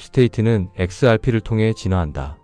딥스테이트는 XRP를 통해 진화한다.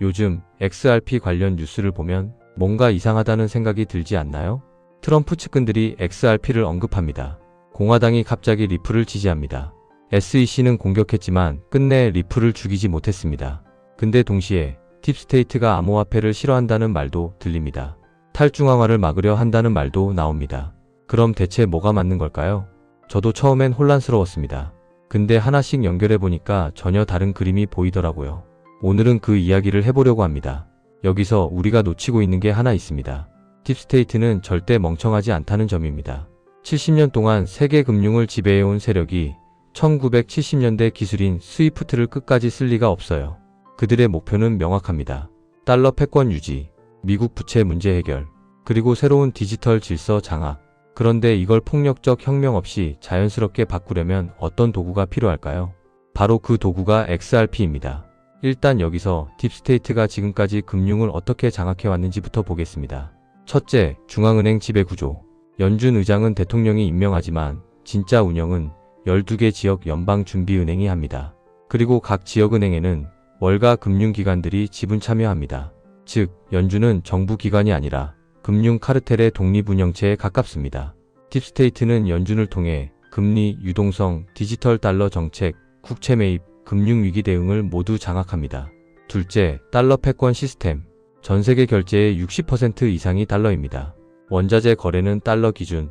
요즘 XRP 관련 뉴스를 보면 뭔가 이상하다는 생각이 들지 않나요? 트럼프 측근들이 XRP를 언급합니다. 공화당이 갑자기 리플을 지지합니다. SEC는 공격했지만 끝내 리플을 죽이지 못했습니다. 근데 동시에 딥스테이트가 암호화폐를 싫어한다는 말도 들립니다. 탈중앙화를 막으려 한다는 말도 나옵니다. 그럼 대체 뭐가 맞는 걸까요? 저도 처음엔 혼란스러웠습니다. 근데 하나씩 연결해 보니까 전혀 다른 그림이 보이더라고요. 오늘은 그 이야기를 해보려고 합니다. 여기서 우리가 놓치고 있는 게 하나 있습니다. 딥스테이트는 절대 멍청하지 않다는 점입니다. 70년 동안 세계 금융을 지배해온 세력이 1970년대 기술인 스위프트를 끝까지 쓸 리가 없어요. 그들의 목표는 명확합니다. 달러 패권 유지, 미국 부채 문제 해결, 그리고 새로운 디지털 질서 장악. 그런데 이걸 폭력적 혁명 없이 자연스럽게 바꾸려면 어떤 도구가 필요할까요? 바로 그 도구가 XRP입니다. 일단 여기서 딥스테이트가 지금까지 금융을 어떻게 장악해 왔는지부터 보겠습니다. 첫째, 중앙은행 지배 구조. 연준 의장은 대통령이 임명하지만 진짜 운영은 12개 지역 연방준비은행이 합니다. 그리고 각 지역은행에는 월가 금융기관들이 지분 참여합니다. 즉, 연준은 정부 기관이 아니라 금융 카르텔의 독립운영체에 가깝습니다. 딥스테이트는 연준을 통해 금리, 유동성, 디지털 달러 정책, 국채 매입, 금융 위기 대응을 모두 장악합니다. 둘째, 달러 패권 시스템. 전 세계 결제의 60% 이상이 달러입니다. 원자재 거래는 달러 기준.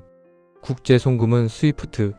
국제 송금은 스위프트.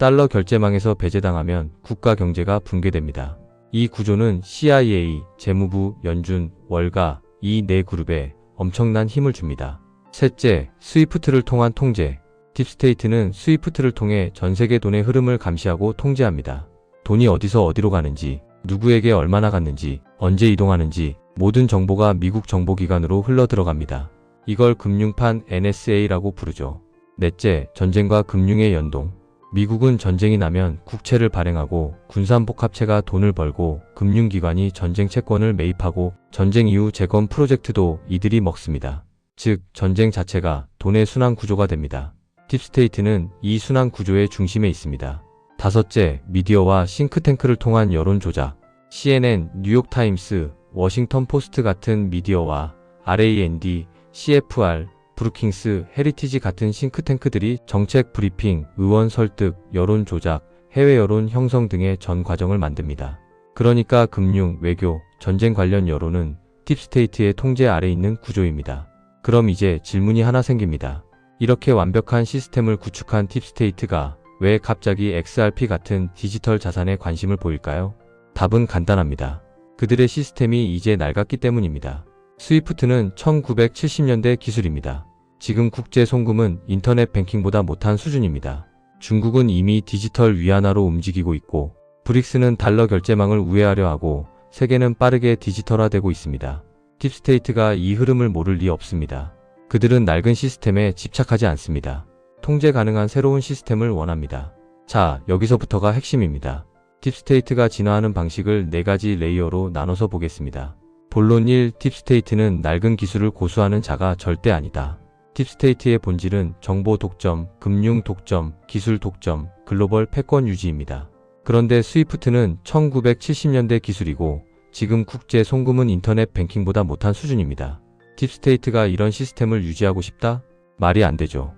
달러 결제망에서 배제당하면 국가 경제가 붕괴됩니다. 이 구조는 CIA, 재무부, 연준, 월가, 이 네 그룹에 엄청난 힘을 줍니다. 셋째, 스위프트를 통한 통제. 딥스테이트는 스위프트를 통해 전 세계 돈의 흐름을 감시하고 통제합니다. 돈이 어디서 어디로 가는지, 누구에게 얼마나 갔는지, 언제 이동하는지 모든 정보가 미국 정보기관으로 흘러 들어갑니다. 이걸 금융판 NSA라고 부르죠. 넷째, 전쟁과 금융의 연동. 미국은 전쟁이 나면 국채를 발행하고 군산복합체가 돈을 벌고 금융기관이 전쟁 채권을 매입하고 전쟁 이후 재건 프로젝트도 이들이 먹습니다. 즉, 전쟁 자체가 돈의 순환 구조가 됩니다. 딥스테이트는 이 순환 구조의 중심에 있습니다. 다섯째, 미디어와 싱크탱크를 통한 여론 조작. CNN, 뉴욕타임스, 워싱턴 포스트 같은 미디어와 RAND, CFR, 브루킹스, 헤리티지 같은 싱크탱크들이 정책 브리핑, 의원 설득, 여론 조작, 해외 여론 형성 등의 전 과정을 만듭니다. 그러니까 금융, 외교, 전쟁 관련 여론은 딥스테이트의 통제 아래 있는 구조입니다. 그럼 이제 질문이 하나 생깁니다. 이렇게 완벽한 시스템을 구축한 딥스테이트가 왜 갑자기 XRP 같은 디지털 자산에 관심을 보일까요? 답은 간단합니다. 그들의 시스템이 이제 낡았기 때문입니다. 스위프트는 1970년대 기술입니다. 지금 국제 송금은 인터넷 뱅킹보다 못한 수준입니다. 중국은 이미 디지털 위안화로 움직이고 있고 브릭스는 달러 결제망을 우회하려 하고 세계는 빠르게 디지털화되고 있습니다. 딥스테이트가 이 흐름을 모를 리 없습니다. 그들은 낡은 시스템에 집착하지 않습니다. 통제 가능한 새로운 시스템을 원합니다. 자, 여기서부터가 핵심입니다. 딥스테이트가 진화하는 방식을 4가지 레이어로 나눠서 보겠습니다. 본론 1. 딥스테이트는 낡은 기술을 고수하는 자가 절대 아니다. 딥스테이트의 본질은 정보 독점, 금융 독점, 기술 독점, 글로벌 패권 유지입니다. 그런데 스위프트는 1970년대 기술이고 지금 국제 송금은 인터넷 뱅킹보다 못한 수준입니다. 딥스테이트가 이런 시스템을 유지하고 싶다? 말이 안 되죠.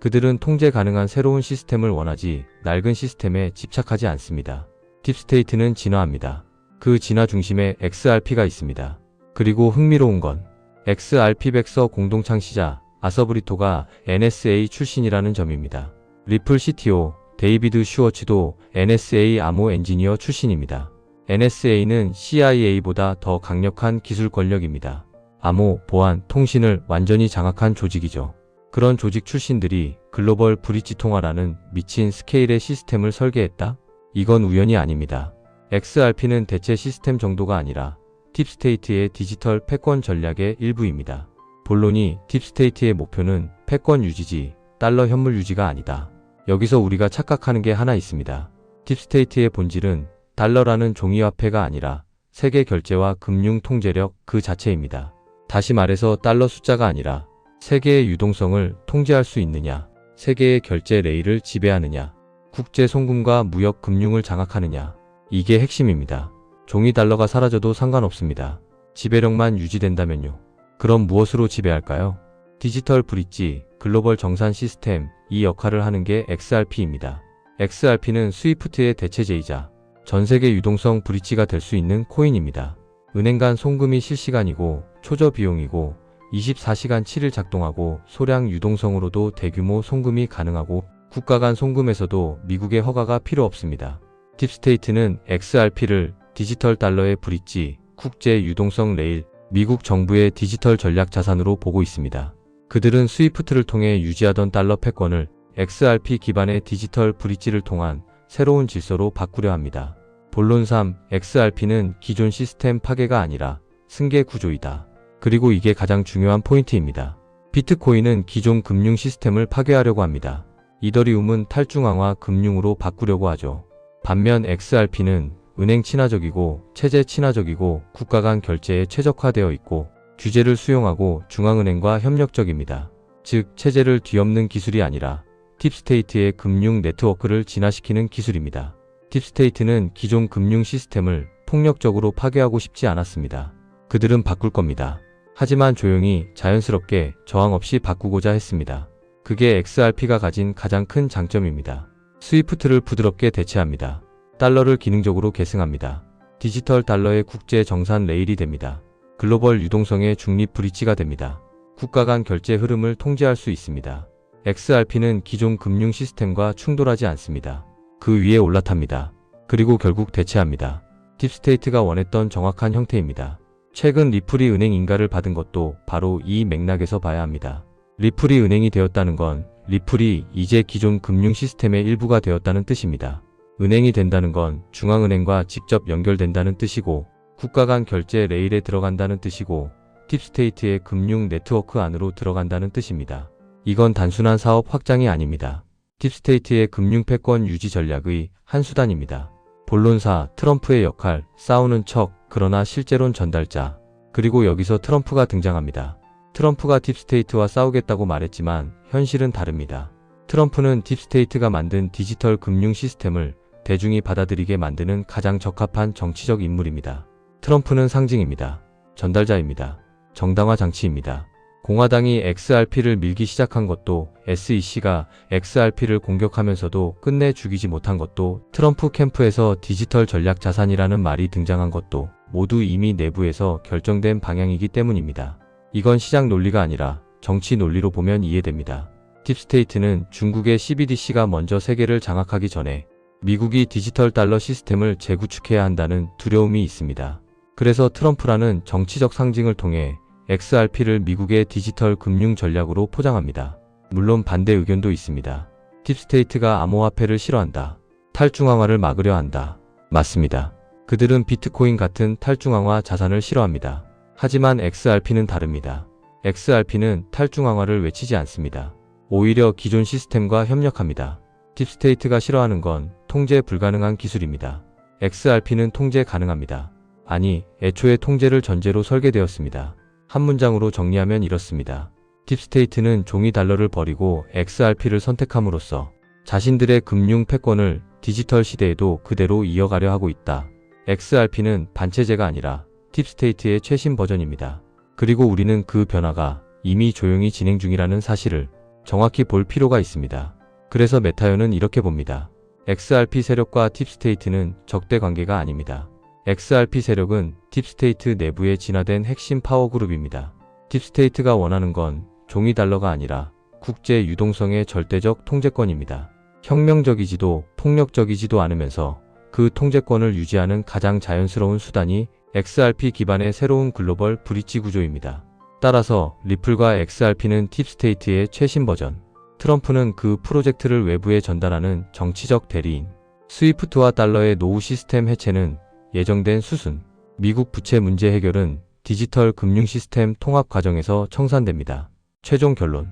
그들은 통제 가능한 새로운 시스템을 원하지 낡은 시스템에 집착하지 않습니다. 딥스테이트는 진화합니다. 그 진화 중심에 XRP가 있습니다. 그리고 흥미로운 건 XRP 백서 공동 창시자 아서브리토가 NSA 출신이라는 점입니다. 리플 CTO 데이비드 슈워츠도 NSA 암호 엔지니어 출신입니다. NSA는 CIA보다 더 강력한 기술 권력입니다. 암호, 보안, 통신을 완전히 장악한 조직이죠. 그런 조직 출신들이 글로벌 브릿지 통화라는 미친 스케일의 시스템을 설계했다? 이건 우연이 아닙니다. XRP는 대체 시스템 정도가 아니라 딥스테이트의 디지털 패권 전략의 일부입니다. 본론이 딥스테이트의 목표는 패권 유지지, 달러 현물 유지가 아니다. 여기서 우리가 착각하는 게 하나 있습니다. 딥스테이트의 본질은 달러라는 종이화폐가 아니라 세계 결제와 금융 통제력 그 자체입니다. 다시 말해서 달러 숫자가 아니라 세계의 유동성을 통제할 수 있느냐, 세계의 결제 레일을 지배하느냐, 국제 송금과 무역 금융을 장악하느냐. 이게 핵심입니다. 종이 달러가 사라져도 상관없습니다. 지배력만 유지된다면요. 그럼 무엇으로 지배할까요? 디지털 브릿지, 글로벌 정산 시스템, 이 역할을 하는 게 XRP입니다. XRP는 스위프트의 대체제이자 전 세계 유동성 브릿지가 될 수 있는 코인입니다. 은행 간 송금이 실시간이고 초저 비용이고 24시간 7일 작동하고 소량 유동성으로도 대규모 송금이 가능하고 국가 간 송금에서도 미국의 허가가 필요 없습니다. 딥스테이트는 XRP를 디지털 달러의 브릿지, 국제 유동성 레일, 미국 정부의 디지털 전략 자산으로 보고 있습니다. 그들은 스위프트를 통해 유지하던 달러 패권을 XRP 기반의 디지털 브릿지를 통한 새로운 질서로 바꾸려 합니다. 본론 3. XRP는 기존 시스템 파괴가 아니라 승계 구조이다. 그리고 이게 가장 중요한 포인트입니다. 비트코인은 기존 금융 시스템을 파괴하려고 합니다. 이더리움은 탈중앙화 금융으로 바꾸려고 하죠. 반면 XRP는 은행 친화적이고 체제 친화적이고 국가 간 결제에 최적화되어 있고 규제를 수용하고 중앙은행과 협력적입니다. 즉, 체제를 뒤엎는 기술이 아니라 딥스테이트의 금융 네트워크를 진화시키는 기술입니다. 딥스테이트는 기존 금융 시스템을 폭력적으로 파괴하고 싶지 않았습니다. 그들은 바꿀 겁니다. 하지만 조용히 자연스럽게 저항 없이 바꾸고자 했습니다. 그게 XRP가 가진 가장 큰 장점입니다. 스위프트를 부드럽게 대체합니다. 달러를 기능적으로 계승합니다. 디지털 달러의 국제 정산 레일이 됩니다. 글로벌 유동성의 중립 브릿지가 됩니다. 국가 간 결제 흐름을 통제할 수 있습니다. XRP는 기존 금융 시스템과 충돌하지 않습니다. 그 위에 올라탑니다. 그리고 결국 대체합니다. 딥스테이트가 원했던 정확한 형태입니다. 최근 리플이 은행 인가를 받은 것도 바로 이 맥락에서 봐야 합니다. 리플이 은행이 되었다는 건 리플이 이제 기존 금융 시스템의 일부가 되었다는 뜻입니다. 은행이 된다는 건 중앙은행과 직접 연결된다는 뜻이고 국가 간 결제 레일에 들어간다는 뜻이고 딥스테이트의 금융 네트워크 안으로 들어간다는 뜻입니다. 이건 단순한 사업 확장이 아닙니다. 딥스테이트의 금융 패권 유지 전략의 한 수단입니다. 본론사 트럼프의 역할, 싸우는 척, 그러나 실제론 전달자. 그리고 여기서 트럼프가 등장합니다. 트럼프가 딥스테이트와 싸우겠다고 말했지만 현실은 다릅니다. 트럼프는 딥스테이트가 만든 디지털 금융 시스템을 대중이 받아들이게 만드는 가장 적합한 정치적 인물입니다. 트럼프는 상징입니다. 전달자입니다. 정당화 장치입니다. 공화당이 XRP를 밀기 시작한 것도 SEC가 XRP를 공격하면서도 끝내 죽이지 못한 것도 트럼프 캠프에서 디지털 전략 자산이라는 말이 등장한 것도 모두 이미 내부에서 결정된 방향이기 때문입니다. 이건 시장 논리가 아니라 정치 논리로 보면 이해됩니다. 딥스테이트는 중국의 CBDC가 먼저 세계를 장악하기 전에 미국이 디지털 달러 시스템을 재구축해야 한다는 두려움이 있습니다. 그래서 트럼프라는 정치적 상징을 통해 XRP를 미국의 디지털 금융 전략으로 포장합니다. 물론 반대 의견도 있습니다. 딥스테이트가 암호화폐를 싫어한다. 탈중앙화를 막으려 한다. 맞습니다. 그들은 비트코인 같은 탈중앙화 자산을 싫어합니다. 하지만 XRP는 다릅니다. XRP는 탈중앙화를 외치지 않습니다. 오히려 기존 시스템과 협력합니다. 딥스테이트가 싫어하는 건 통제 불가능한 기술입니다. XRP는 통제 가능합니다. 아니, 애초에 통제를 전제로 설계되었습니다. 한 문장으로 정리하면 이렇습니다. 딥스테이트는 종이 달러를 버리고 XRP를 선택함으로써 자신들의 금융 패권을 디지털 시대에도 그대로 이어가려 하고 있다. XRP는 반체제가 아니라 딥스테이트의 최신 버전입니다. 그리고 우리는 그 변화가 이미 조용히 진행 중이라는 사실을 정확히 볼 필요가 있습니다. 그래서 메타요는 이렇게 봅니다. XRP 세력과 딥스테이트는 적대 관계가 아닙니다. XRP 세력은 딥스테이트 내부에 진화된 핵심 파워 그룹입니다. 딥스테이트가 원하는 건 종이 달러가 아니라 국제 유동성의 절대적 통제권입니다. 혁명적이지도 폭력적이지도 않으면서 그 통제권을 유지하는 가장 자연스러운 수단이 XRP 기반의 새로운 글로벌 브릿지 구조입니다. 따라서 리플과 XRP는 팁스테이트의 최신 버전, 트럼프는 그 프로젝트를 외부에 전달하는 정치적 대리인, 스위프트와 달러의 노후 시스템 해체는 예정된 수순, 미국 부채 문제 해결은 디지털 금융 시스템 통합 과정에서 청산됩니다. 최종 결론.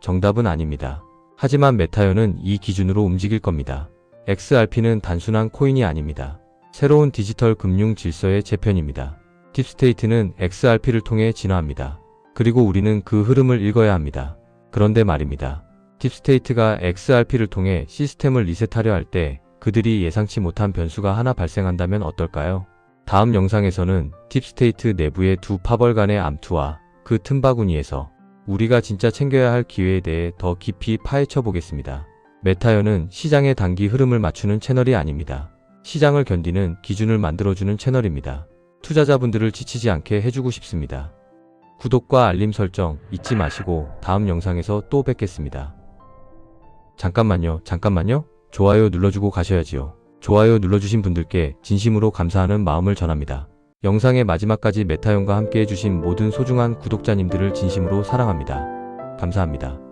정답은 아닙니다. 하지만 메타요는 이 기준으로 움직일 겁니다. XRP는 단순한 코인이 아닙니다. 새로운 디지털 금융 질서의 재편입니다. 딥스테이트는 XRP를 통해 진화합니다. 그리고 우리는 그 흐름을 읽어야 합니다. 그런데 말입니다. 딥스테이트가 XRP를 통해 시스템을 리셋하려 할 때 그들이 예상치 못한 변수가 하나 발생한다면 어떨까요? 다음 영상에서는 딥스테이트 내부의 두 파벌 간의 암투와 그 틈바구니에서 우리가 진짜 챙겨야 할 기회에 대해 더 깊이 파헤쳐 보겠습니다. 메타연은 시장의 단기 흐름을 맞추는 채널이 아닙니다. 시장을 견디는 기준을 만들어주는 채널입니다. 투자자분들을 지치지 않게 해주고 싶습니다. 구독과 알림 설정 잊지 마시고 다음 영상에서 또 뵙겠습니다. 잠깐만요, 잠깐만요. 좋아요 눌러주고 가셔야지요. 좋아요 눌러주신 분들께 진심으로 감사하는 마음을 전합니다. 영상의 마지막까지 메타연과 함께 해주신 모든 소중한 구독자님들을 진심으로 사랑합니다. 감사합니다.